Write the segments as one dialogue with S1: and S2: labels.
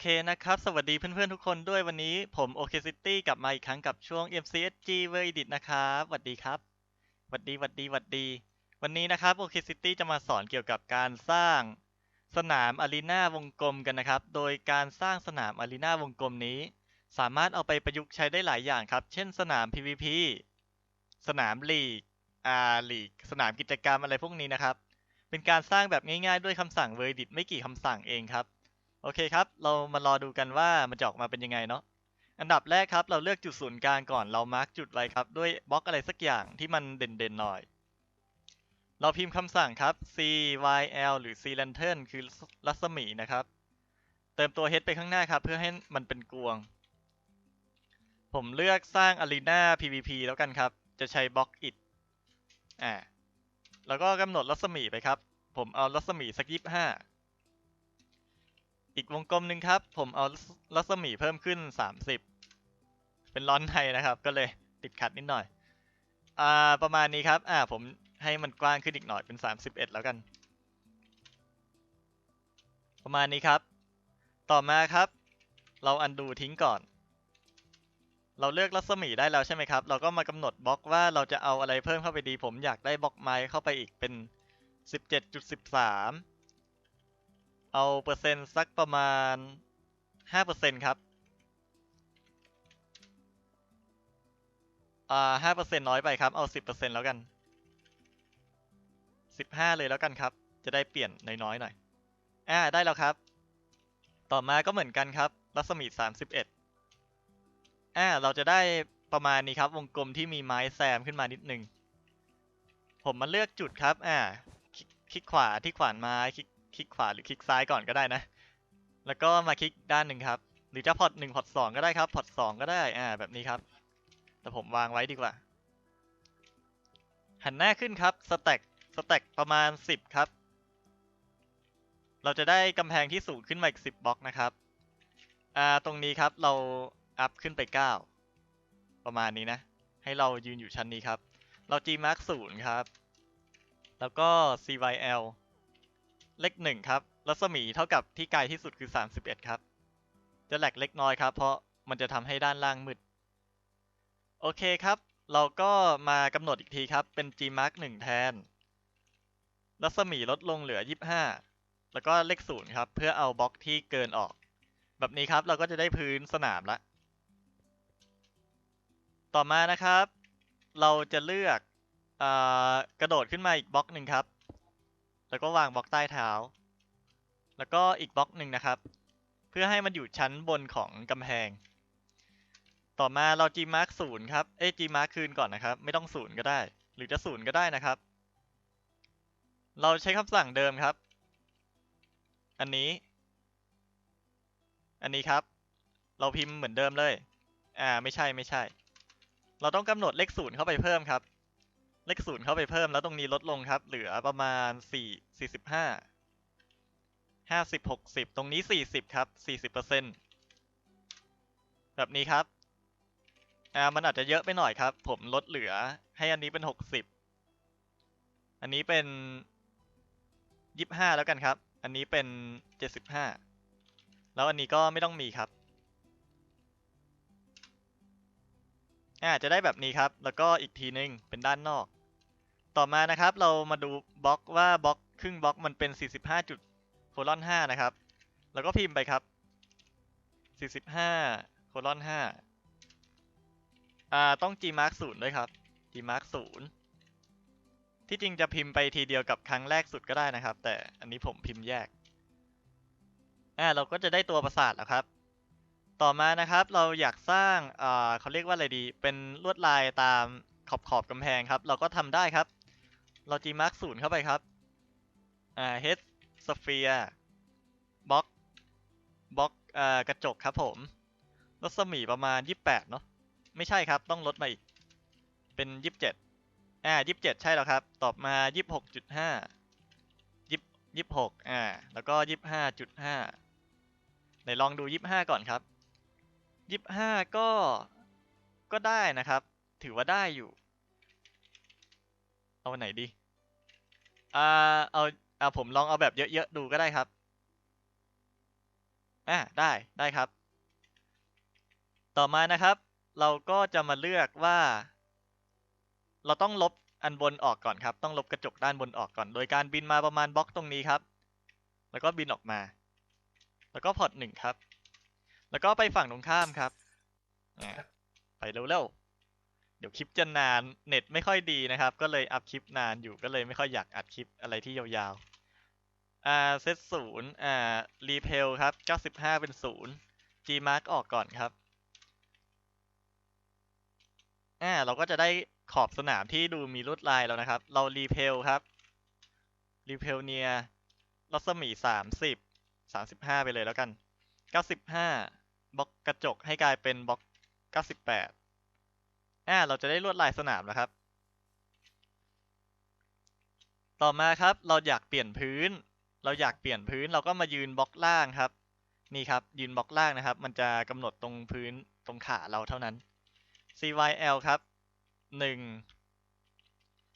S1: เคนะครับ สวัสดีเพื่อนๆทุกคนด้วยวันนี้ผม OK City กลับมาอีกครั้งกับช่วง MCSG v e r d i t นะครับสวัสดีครับสวัสดีสวัสดีสวัสดี วันนี้นะครับ OK City จะมาสอนเกี่ยวกับการสร้างสนามอารีนาวงกลมกันนะครับ โดยการสร้างสนามอารีนาวงกลมนี้ สามารถเอาไปประยุกต์ใช้ได้หลายอย่างครับ เช่นสนาม PVP สนามลีกอาลีก สนามกิจกรรมอะไรพวกนี้นะครับ เป็นการสร้างแบบง่ายๆด้วยคำสั่ง v e r d i t ไม่กี่คำสั่งเองครับ โอเคครับ เรามารอดูกันว่ามันจะออกมาเป็นยังไงเนาะ อันดับแรกครับ เราเลือกจุดศูนย์กลางก่อน เรามาร์กจุดไว้ครับ ด้วยบล็อกอะไรสักอย่างที่มันเด่นๆหน่อย เราพิมพ์คำสั่งครับ cyl หรือ c lantern คือรัศมีนะครับ เติมตัว h ไปข้างหน้าครับ เพื่อให้มันเป็นกวง ผมเลือกสร้าง arena pvp แล้วกันครับ จะใช้บล็อก it อ่า แล้วก็กำหนดรัศมีไปครับ ผมเอารัศมีสักยี่ห้า อีกวงกลมหนึ่งครับ ผมเอารัศมีเพิ่มขึ้น 30 เป็นร้อนในนะครับ ก็เลยติดขัดนิดหน่อย อ่า ประมาณนี้ครับ อ่า ผมให้มันกว้างขึ้นอีกหน่อยเป็น 31 แล้วกัน ประมาณนี้ครับ ต่อมาครับ เราอันดูทิ้งก่อน เราเลือกรัศมีได้แล้วใช่ไหมครับ เราก็มากำหนดบล็อกว่าเราจะเอาอะไรเพิ่มเข้าไปดี ผมอยากได้บล็อกไม้เข้าไปอีกเป็น 17.13 เอาเปอร์เซ็นต์สักประมาณห้าเปอร์เซ็นครับ อ่าห้าเปอร์เซ็นต์น้อยไปครับ เอาสิบเปอร์เซ็นต์แล้วกันสิบห้าเลยแล้วกันครับ จะได้เปลี่ยนน้อยๆหน่อย อ่า ได้แล้วครับ ต่อมาก็เหมือนกันครับ รัศมีสามสิบเอ็ดอ่า เราจะได้ประมาณนี้ครับ วงกลมที่มีไม้แซมขึ้นมานิดนึง ผมมาเลือกจุดครับ อ่า คลิกขวาที่ขวานไม้ คลิก คลิกขวาหรือคลิกซ้ายก่อนก็ได้นะ แล้วก็มาคลิกด้านหนึ่งครับ หรือจะพอร์ตหนึ่งพอร์ตสองก็ได้ครับ พอร์ตสองก็ได้ อ่า แบบนี้ครับ แต่ผมวางไว้ดีกว่า หันหน้าขึ้นครับ สแต็ก สแต็กประมาณสิบครับ เราจะได้กำแพงที่สูงขึ้นมาอีกสิบบล็อกนะครับ อ่า ตรงนี้ครับ เราอัพขึ้นไปเก้า ประมาณนี้นะ ให้เรายืนอยู่ชั้นนี้ครับ เรา G mark ศูนย์ครับ แล้วก็ CYL เลขหนึ่งครับ รัศมีเท่ากับที่ไกลที่สุดคือ 31 ครับ จะแหลกเล็กน้อยครับ เพราะมันจะทำให้ด้านล่างมืด โอเคครับ เราก็มากำหนดอีกทีครับ เป็น G mark 1 แทน รัศมีลดลงเหลือ 25 แล้วก็เลขศูนย์ครับ เพื่อเอาบล็อกที่เกินออก แบบนี้ครับเราก็จะได้พื้นสนามละ ต่อมานะครับ เราจะเลือกอกระโดดขึ้นมาอีกบล็อกหนึ่งครับ แล้วก็วางบล็อกใต้เท้า แล้วก็อีกบล็อกหนึ่งนะครับ เพื่อให้มันอยู่ชั้นบนของกำแพง ต่อมาเรา G mark ศูนย์ครับ เอ้ G mark คืนก่อนนะครับ ไม่ต้องศูนย์ก็ได้ หรือจะศูนย์ก็ได้นะครับ เราใช้คำสั่งเดิมครับ อันนี้ อันนี้ครับ เราพิมพ์เหมือนเดิมเลย อ่า ไม่ใช่ไม่ใช่ เราต้องกำหนดเลขศูนย์เข้าไปเพิ่มครับ เลขศูนย์เข้าไปเพิ่มแล้วตรงนี้ลดลงครับ เหลือประมาณสี่สี่สิบห้าห้าสิบหกสิบตรงนี้สี่สิบครับสี่สิบเปอร์เซ็นต์แบบนี้ครับอ่ามันอาจจะเยอะไปหน่อยครับ ผมลดเหลือให้อันนี้เป็นหกสิบอันนี้เป็นยี่ห้าแล้วกันครับ อันนี้เป็นเจ็ดสิบห้าแล้วอันนี้ก็ไม่ต้องมีครับอ่าจะได้แบบนี้ครับ แล้วก็อีกทีนึงเป็นด้านนอก ต่อมานะครับเรามาดูบล็อกว่าบล็อกครึ่งบล็อกมันเป็น 45จุดโคลอน5นะครับ แล้วก็พิมพ์ไปครับ 45โคลอน5อ่าต้อง G mark 0ด้วยครับ G mark 0ที่จริงจะพิมพ์ไปทีเดียวกับครั้งแรกสุดก็ได้นะครับ แต่อันนี้ผมพิมพ์แยกอ่าเราก็จะได้ตัวประสาทแล้วครับ ต่อมานะครับเราอยากสร้างอ่าเขาเรียกว่าอะไรดี เป็นลวดลายตามขอบขอบกำแพงครับ เราก็ทำได้ครับ เรา G mark ศูนย์เข้าไปครับ อ่า H sphere บล็อกบล็อกอ่ากระจกครับผมรัศมีประมาณ28เนาะไม่ใช่ครับ ต้องลดมาอีก เป็น27อ่า27ใช่แล้วครับ ตอบมา26.5 20 26อ่า แล้วก็25.5ไหนลองดู25ก่อนครับ25ก็ก็ได้นะครับ ถือว่าได้อยู่ เอาไหนดีอ่าเอาอ่าผมลองเอาแบบเยอะๆดูก็ได้ครับอะได้ได้ครับ ต่อมานะครับ เราก็จะมาเลือกว่า เราต้องลบอันบนออกก่อนครับ ต้องลบกระจกด้านบนออกก่อน โดยการบินมาประมาณบล็อกตรงนี้ครับ แล้วก็บินออกมา แล้วก็พอร์ตหนึ่งครับ แล้วก็ไปฝั่งตรงข้ามครับอ่ไปเร็วๆ เดี๋ยวคลิปจะนานเน็ตไม่ค่อยดีนะครับ ก็เลยอัพคลิปนานอยู่ก็เลยไม่ค่อยอยากอัดคลิปอะไรที่ยาวๆอ่าเซตศูนย์อ่ารีเพลครับ95เป็นศูนย์ G mark ออกก่อนครับอ่าเราก็จะได้ขอบสนามที่ดูมีลวดลายแล้วนะครับ เรารีเพลครับรีเพลเนียรัศมี30 35ไปเลยแล้วกัน95บล็อกกระจกให้กลายเป็นบล็อก98 อ่า เราจะได้ลวดลายสนามแล้วครับ ต่อมาครับ เราอยากเปลี่ยนพื้น เราอยากเปลี่ยนพื้น เราก็มายืนบล็อกล่างครับ นี่ครับ ยืนบล็อกล่างนะครับ มันจะกำหนดตรงพื้นตรงขาเราเท่านั้น CYL ครับหนึ่ง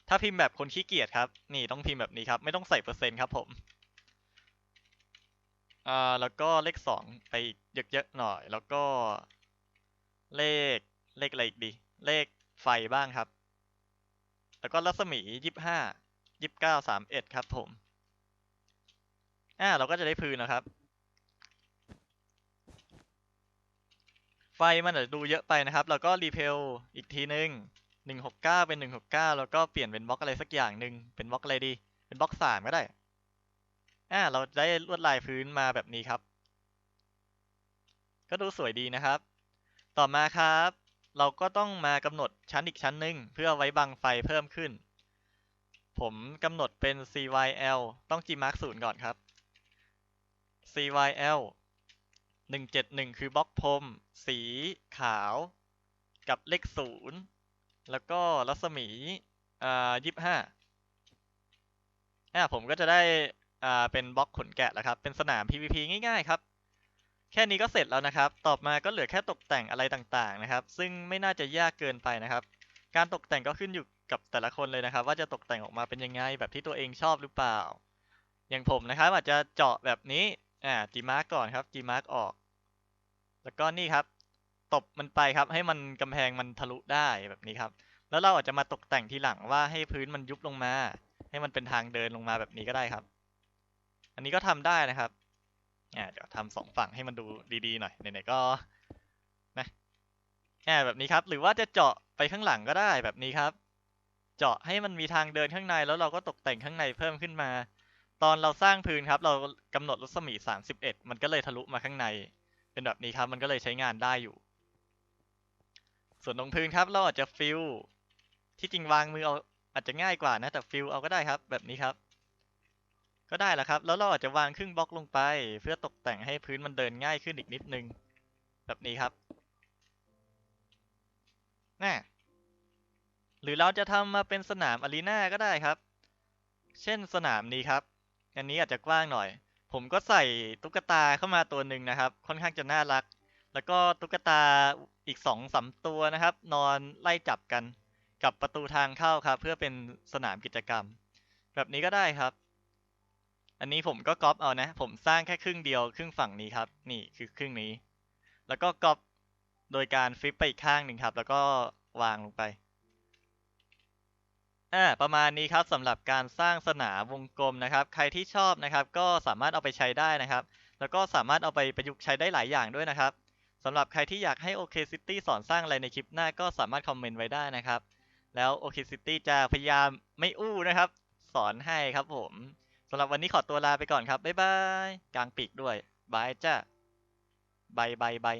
S1: ถ้าพิมพ์แบบคนขี้เกียจครับ นี่ต้องพิมพ์แบบนี้ครับ ไม่ต้องใส่เปอร์เซ็นต์ครับผมอ่าแล้วก็เลขสองไปเยอะๆหน่อย แล้วก็เลขเลขอะไรอีกดี เลขไฟบ้างครับ แล้วก็รัศมียี่ห้ายี่เก้าสามเอ็ดครับผม อ่า เราก็จะได้พื้นนะครับ ไฟมันอาจจะดูเยอะไปนะครับ เราก็รีเพลอีกทีนึงหนึ่งหกเก้าเป็นหนึ่งหกเก้าแล้วก็เปลี่ยนเป็นบล็อกอะไรสักอย่างหนึ่งเป็นบล็อกอะไรดี เป็นบล็อกสามก็ได้ อ่า เราได้ลวดลายพื้นมาแบบนี้ครับ ก็ดูสวยดีนะครับ ต่อมาครับ เราก็ต้องมากำหนดชั้นอีกชั้นหนึ่งเพื่อไว้บังไฟเพิ่มขึ้น ผมกำหนดเป็น CYL ต้อง Gmark 0 ก่อนครับ CYL หนึ่งเจ็ดหนึ่งคือบล็อกพรม สีขาว กับเลขศูนย์แล้วก็รัศมีอ่ายี่ห้าอ่าผมก็จะได้อ่าเป็นบล็อกขนแกะแล้วครับ เป็นสนาม PVP ง่ายๆครับ แค่นี้ก็เสร็จแล้วนะครับ ต่อมาก็เหลือแค่ตกแต่งอะไรต่างๆนะครับ ซึ่งไม่น่าจะยากเกินไปนะครับ การตกแต่งก็ขึ้นอยู่กับแต่ละคนเลยนะครับ ว่าจะตกแต่งออกมาเป็นยังไงแบบที่ตัวเองชอบหรือเปล่า อย่างผมนะครับอาจจะเจาะแบบนี้ อ่า Gmark ก่อนครับ Gmark ออก แล้วก็นี่ครับตบมันไปครับ ให้มันกำแพงมันทะลุได้แบบนี้ครับ แล้วเราอาจจะมาตกแต่งทีหลังว่าให้พื้นมันยุบลงมา ให้มันเป็นทางเดินลงมาแบบนี้ก็ได้ครับ อันนี้ก็ทำได้นะครับ อ่าเดี๋ยวทำสองฝั่งให้มันดูดีๆหน่อยไหนๆก็นะอ่าแบบนี้ครับ หรือว่าจะเจาะไปข้างหลังก็ได้แบบนี้ครับ เจาะให้มันมีทางเดินข้างในแล้วเราก็ตกแต่งข้างในเพิ่มขึ้นมา ตอนเราสร้างพื้นครับ เรากำหนดรัศมี 31 มันก็เลยทะลุมาข้างใน เป็นแบบนี้ครับมันก็เลยใช้งานได้อยู่ ส่วนตรงพื้นครับเราอาจจะฟิลที่จริงวางมือเอาอาจจะง่ายกว่านะแต่ฟิลเอาก็ได้ครับ แบบนี้ครับ ก็ได้แล้วครับ แล้วเราอาจจะวางครึ่งบล็อกลงไป เพื่อตกแต่งให้พื้นมันเดินง่ายขึ้นอีกนิดนึง แบบนี้ครับน่หรือเราจะทำมาเป็นสนามอารีนาก็ได้ครับ เช่นสนามนี้ครับ อันนี้อาจจะกว้างหน่อย ผมก็ใส่ตุ๊กตาเข้ามาตัวหนึ่งนะครับ ค่อนข้างจะน่ารัก แล้วก็ตุ๊กตาอีกสองสามตัวนะครับ นอนไล่จับกันกับประตูทางเข้าครับ เพื่อเป็นสนามกิจกรรม แบบนี้ก็ได้ครับ อันนี้ผมก็ก๊อปเอานะ ผมสร้างแค่ครึ่งเดียวครึ่งฝั่งนี้ครับ นี่คือครึ่งนี้ แล้วก็ก๊อปโดยการฟลิปไปอีกข้างหนึ่งครับ แล้วก็วางลงไป อ่า ประมาณนี้ครับสำหรับการสร้างสนามวงกลมนะครับ ใครที่ชอบนะครับ ก็สามารถเอาไปใช้ได้นะครับ แล้วก็สามารถเอาไปประยุกต์ใช้ได้หลายอย่างด้วยนะครับสำหรับใครที่อยากให้ OK City สอนสร้างอะไรในคลิปหน้าก็สามารถคอมเมนต์ไว้ได้นะครับ แล้ว OK City จะพยายามไม่อู้นะครับ สอนให้ครับผม สำหรับวันนี้ขอตัวลาไปก่อนครับ บ๊ายบาย กลางปีกด้วย บายจ้าบายบายบาย